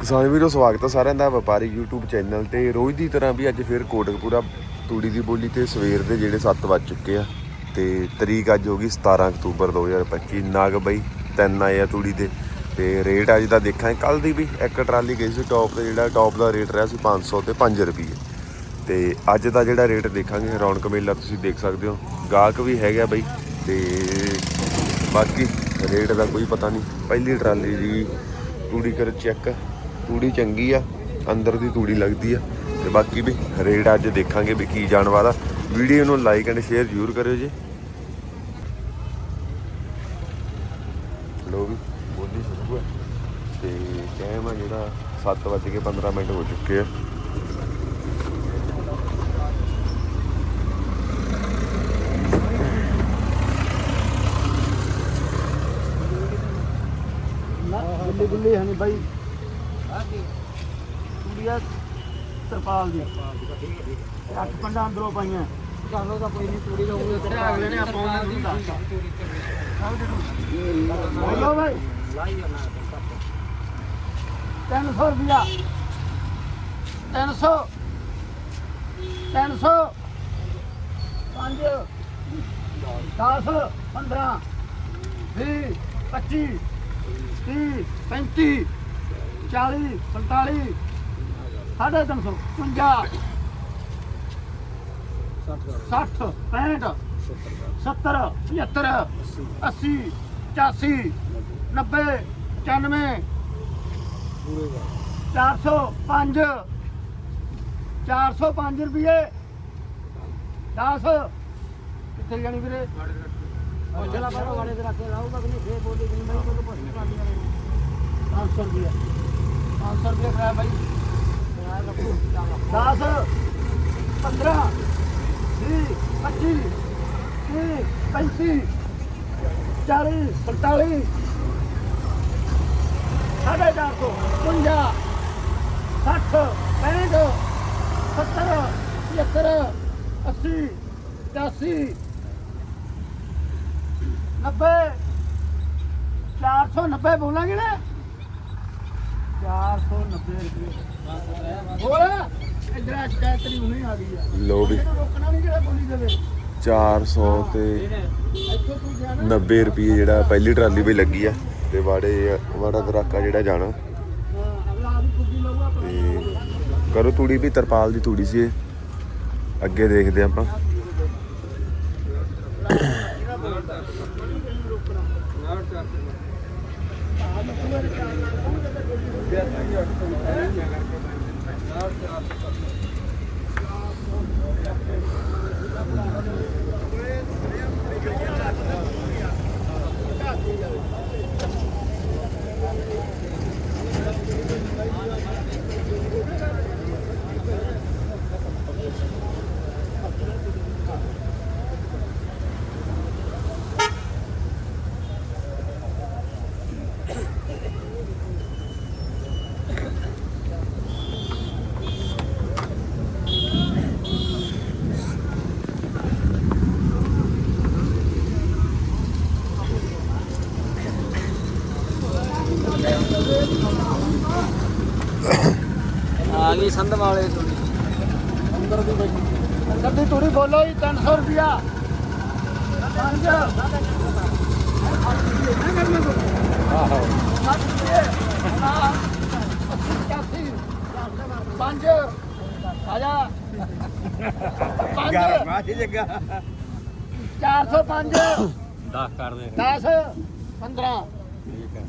ਕਿਸਾਨ ਵੀਰੋ, ਸਵਾਗਤ ਹੈ ਸਾਰਿਆਂ ਦਾ ਵਪਾਰੀ YouTube ਚੈਨਲ ਤੇ। ਰੋਜ਼ ਦੀ ਤਰ੍ਹਾਂ ਵੀ ਅੱਜ ਫਿਰ ਕੋਟਕਪੂਰਾ ਤੂੜੀ ਦੀ ਬੋਲੀ ਤੇ ਸਵੇਰ ਦੇ ਜਿਹੜੇ 7 ਵੱਜ ਚੁੱਕੇ ਆ ਤੇ ਤਰੀਕ ਅੱਜ ਹੋ ਗਈ 17 ਅਕਤੂਬਰ 2025 ਨਾਗ ਬਈ, ਤਿੰਨ ਆਏ ਆ ਤੂੜੀ ਦੇ ਤੇ ਰੇਟ ਅੱਜ ਦਾ ਦੇਖਾਂ ਕੱਲ ਦੀ ਵੀ ਇੱਕ ਟਰਾਲੀ ਗਈ ਸੀ ਟੌਪ ਤੇ, ਜਿਹੜਾ ਟੌਪ ਦਾ ਰੇਟ ਰਿਹਾ ਸੀ 500 ਤੇ 5 ਰੁਪਏ ਤੇ ਅੱਜ ਦਾ ਜਿਹੜਾ ਰੇਟ ਦੇਖਾਂਗੇ, ਰੌਣਕ ਮੇਲਾ ਤੁਸੀਂ ਦੇਖ ਸਕਦੇ ਹੋ। ਗਾਹਕ ਵੀ ਹੈਗਾ ਬਈ ਤੇ ਬਾਕੀ ਰੇਟ ਦਾ ਕੋਈ ਪਤਾ ਨਹੀਂ। ਪਹਿਲੀ ਟਰਾਲੀ ਦੀ ਤੂੜੀ ਕਰ ਚੈੱਕ ਤੂੜੀ ਚੰਗੀ ਆ, ਅੰਦਰ ਦੀ ਤੂੜੀ ਲੱਗਦੀ ਆ। ਤੇ ਬਾਕੀ ਵੀ ਰੇਟ ਅੱਜ ਦੇਖਾਂਗੇ ਵੀ ਕੀ ਜਾਣ ਵਾਲਾ। ਵੀਡੀਓ ਨੂੰ ਲਾਈਕ ਐਂਡ ਸ਼ੇਅਰ ਜ਼ਰੂਰ ਕਰਿਓ ਜੀ। ਲੋ ਵੀ, ਬੋਲੀ ਸ਼ੁਰੂ ਹੈ ਤੇ ਟਾਈਮ ਆ ਜਿਹੜਾ 7:15 ਮਿੰਟ ਹੋ ਚੁੱਕੇ ਆ। ਗੁੱਲੀ ਗੁੱਲੀ ਹੈ ਨਹੀਂ ਬਾਈ ਕੁੜੀਆ ਤਰਪਾਲ ਦੀ। ਅੱਠ ਪੰਡਾਂ ਅੰਦਰੋਂ ਪਾਈਆਂ। ਚਲੋ ਤਾਂ ਕੋਈ ਨਹੀਂ ਕੁੜੀ ਦਾ ਉਹ ਤੇ ਅਗਲੇ ਨੇ ਆਪਾਂ ਉਹਨਾਂ ਨੂੰ ਦੱਸਤਾ ਬੋਲੋ ਬਾਈ। 300 ਰੁਪਿਆ 300 300 5 10 15 20 25 ਤੀਹ ਪੈਂਤੀ। ਚਾਲੀ ਪੰਤਾਲੀ ਸਾਢੇ ਤਿੰਨ ਸੌ ਪੰਜਾਹ ਸੱਠ ਪੈਂਹਠ ਸੱਤਰ ਪਝੱਤਰ ਅੱਸੀ ਪਚਾਸੀ ਨੱਬੇ ਪਚਾਨਵੇਂ ਚਾਰ ਸੌ ਪੰਜ ਚਾਰ ਸੌ ਪੰਜ ਰੁਪਏ ਦਸ ਕਿੱਥੇ ਜਾਣੀ ਵੀਰੇ ਉਹ ਚਲਾ ਬਾਹਰੋਂ ਵਾਲੇ ਤੇ ਰੱਖ ਕੇ ਲਾਊਗਾ ਕਿ ਨਹੀਂ ਫੇਰ ਬੋਲੀ ਕਿ ਨਹੀਂ ਮੈਂ ਕੋਈ ਪੁੱਛ ਨਹੀਂ ਪਾਉਂਦੀ 500 ਰੁਪਏ 500 ਰੁਪਏ ਕਰਾਇਆ ਬਾਈ 10 15 20 25 30 35 40 45 ਸਾਢੇ ਚਾਰ ਸੌ 50 60 65 70 75 80 85 ਨੱਬੇ 490 ਬੋਲਾਂਗੇ ਨਾ 490 ਰੁਪਏ। ਬੋਲ ਇਧਰ ਆ ਸ਼ਿਕਾਇਤ ਨਹੀਂ ਹੁਣੇ ਆ ਗਈ ਆ। ਲੋ ਵੀ। ਰੋਕਣਾ ਨਹੀਂ ਜਿਹੜਾ ਬੋਲੀ ਦੇਵੇ। 400 ਤੇ ਇੱਥੋਂ ਤੂੰ ਜਾਣਾ। 90 ਰੁਪਏ ਜਿਹੜਾ ਪਹਿਲੀ ਟਰਾਲੀ ਵੀ ਲੱਗੀ ਆ ਤੇ ਵਾੜੇ ਵਾੜਾ ਦਰਾਕਾ ਜਿਹੜਾ ਜਾਣਾ। ਕਰੋ ਤੂੜੀ ਵੀ ਤਰਪਾਲ ਦੀ ਤੂੜੀ ਸੀ ਇਹ। ਅੱਗੇ ਦੇਖਦੇ ਆਪਾਂ। ਆ ਗਈ ਸੰਧ ਵਾਲੇ ਤੋਂ। ਅੰਦਰ ਦੀ ਬਈ ਅੰਦਰ ਦੀ ਤੂੜੀ ਬੋਲੋ ਜੀ 300 ਰੁਪਿਆ ਪੰਜ। ਪੰਜ। ਆ ਜਾ ਪੰਜ। 405 10 ਕਰ ਦੇ। 10 15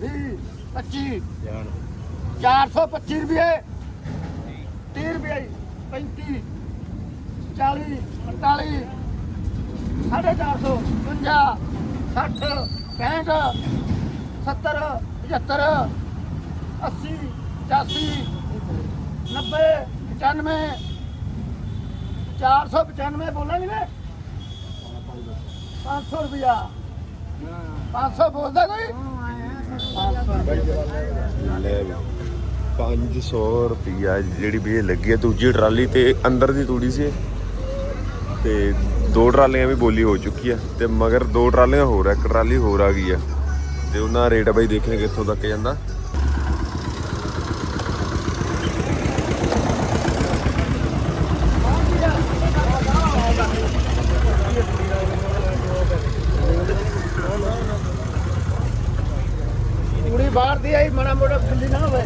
20 25 425 ਰੁਪਏ। 30 ਰੁਪਏ 35 40 45 ਸਾਢੇ ਚਾਰ ਸੌ 50 60 65 70 75 80 85 90 95 495 ਬੋਲਾਂਗੇ ਨੇ 500 ਰੁਪਿਆ 500 ਬੋਲਦਾ ਕੋਈ? 500 ਲੈ ਵੀ 500 ਰੁਪਿਆ ਜਿਹੜੀ ਵੀ ਇਹ ਲੱਗੀ ਹੈ, ਦੂਜੀ ਟਰਾਲੀ ਤੇ ਅੰਦਰ ਦੀ ਤੂੜੀ ਸੀ ਤੇ ਦੋ ਟਰਾਲੀਆਂ ਵੀ ਬੋਲੀ ਹੋ ਚੁੱਕੀ ਆ ਤੇ ਮਗਰ ਦੋ ਟਰਾਲੀਆਂ ਹੋਰ ਆ, ਇੱਕ ਟਰਾਲੀ ਹੋਰ ਆ ਗਈ ਆ। ਤੇ ਉਹਨਾਂ ਦਾ ਰੇਟ ਬਈ ਦੇਖਣੇ ਕਿੱਥੋਂ ਤੱਕ ਜਾਂਦਾ। ਬਾਹਰ ਦੀ ਆਈ ਮਣਾ ਮੋੜਾ ਖੱਲੀ ਨਾ ਹੋਵੇ।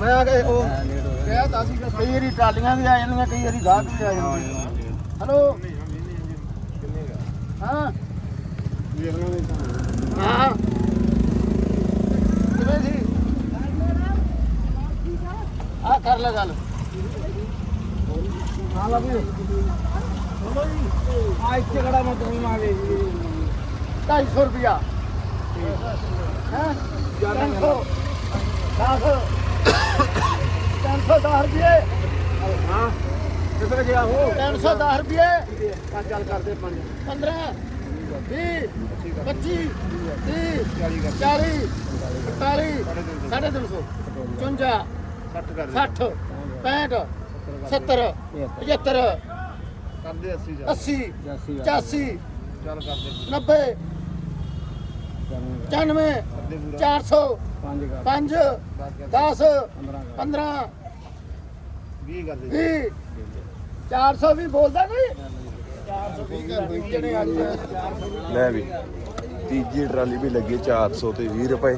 ਮੈਂ ਆ ਕੇ ਉਹ ਕਿਹਾ ਤਾਂ ਸੀ ਕਈ ਵਾਰੀ ਟਰਾਲੀਆਂ ਵੀ ਆ ਜਾਂਦੀਆਂ, ਕਈ ਵਾਰੀ ਗਾਹਕ ਵੀ ਆ ਜਾਂਦੇ। ਹਲੋ? ਹਾਂ। ਹਾਂ। ਕਿਵੇਂ ਸੀ? ਆ ਕਰ ਲੈ ਗੱਲ। ਹਾਂ ਲਾ ਵੀ ਆ ਇੱਥੇ ਖੜਾ ਮੈਂ ਤੂੰ ਮੰਗੇ 250 ਰੁਪਿਆ ਹੈ? 300 10 310 ਰੁਪਏ। ਹਾਂ ਕਿੱਧਰ ਗਿਆ ਹੋ 310 ਰੁਪਏ। ਆ ਚੱਲ ਕਰਦੇ 15 20 25 30 40 45 350 54 60 65 70 75 ਕਰਦੇ 80 80 85 ਚੱਲ ਕਰਦੇ। 90 95 400 5 10 15 20 ਕਰਦੇ 20 400 ਵੀ ਬੋਲਦਾ ਕੋਈ? 420 ਜਣੇ ਅੱਜ ਲੈ ਵੀ ਤੀਜੀ ਟਰਾਲੀ ਵੀ ਲੱਗੀ 400 ਤੇ 20 ਰੁਪਏ।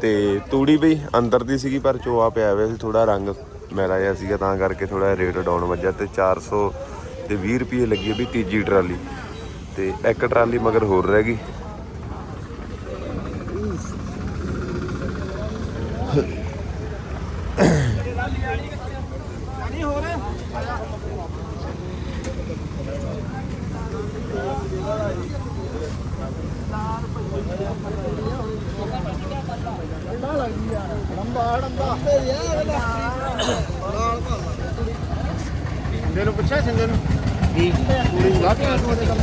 ਤੇ ਤੂੜੀ ਵੀ ਅੰਦਰ ਦੀ ਸੀਗੀ ਪਰ ਚੋਆ ਪਿਆ ਹੋਇਆ ਸੀ ਥੋੜਾ ਰੰਗ ਮੈਲਾ ਜਿਹਾ ਸੀਗਾ ਤਾਂ ਕਰਕੇ ਥੋੜਾ ਰੇਟ ਡਾਊਨ ਵੱਜਾ ਤੇ 400 ਤੇ 20 ਰੁਪਏ ਲੱਗੀ ਵੀ ਤੀਜੀ ਟਰਾਲੀ। ਤੇ ਇੱਕ ਟਰਾਲੀ ਮਗਰ ਹੋਰ ਰਹਿ ਗਈ। ਸਿੰਦੇ ਨੂੰ ਪੁੱਛਿਆ ਸਿੰਦੇ ਨੂੰ ਕੀ ਪੂਰੀ ਲਾ ਕੇ ਆਸੂ ਦੇ ਕੰਮ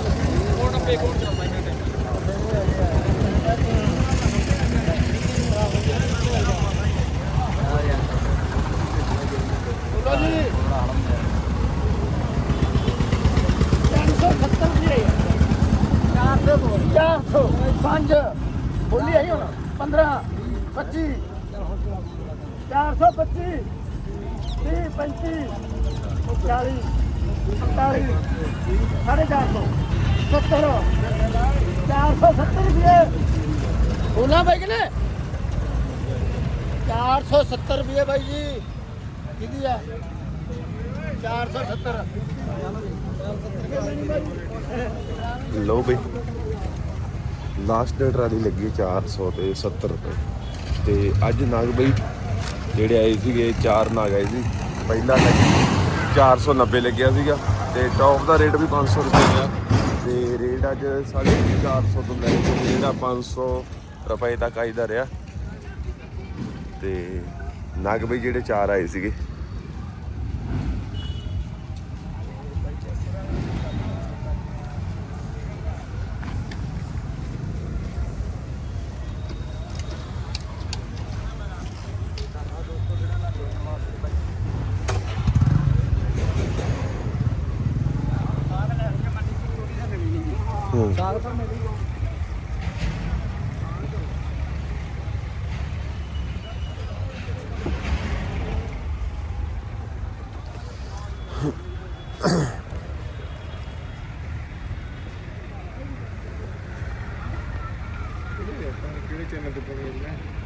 ਬੋਲੋ ਜੀ 370 ਰੁਪਏ 400 ਬੋਲ 400 5 ਬੋਲੀ ਆਈ ਹੁਣ 15 25 425 30 35 40 45 ਸਾਢੇ 400 70 470 ਰੁਪਏ। ਬੋਲਾਂ ਭਾਈ ਕਿਨੇ? 470 ਰੁਪਏ ਭਾਈ ਜੀ। ਕਿਹਦੀ ਆ? 470 ਲਓ ਬਈ। ਲਾਸਟ ਟਰਾਲੀ ਲੱਗੀ 400 ਤੇ 70 ਰੁਪਏ। ਤੇ ਅੱਜ ਨਾਗ ਬਈ, ਜਿਹੜੇ ਆਏ ਸੀਗੇ, ਚਾਰ ਨਾਗ ਆਏ ਸੀ। ਪਹਿਲਾ ਲੱਗੀ 490 ਲੱਗਿਆ ਸੀਗਾ ਤੇ ਟੌਪ ਦਾ ਰੇਟ ਵੀ 500 ਰੁਪਏ ਆ ਤੇ ਰੇਟ ਅੱਜ 450 ਤੋਂ ਲੈ ਕੇ ਜਿਹੜਾ 500 ਰੁਪਏ ਤੱਕ ਆਈਦਾ ਰਿਹਾ। ਤੇ ਨਾਗ ਬਈ ਜਿਹੜੇ ਚਾਰ ਆਏ ਸੀਗੇ। ਹੂੰ ਕਿਹੜੇ ਚੈਨਲ ਤੇ ਪਾਉਂਦੇ ਨੇ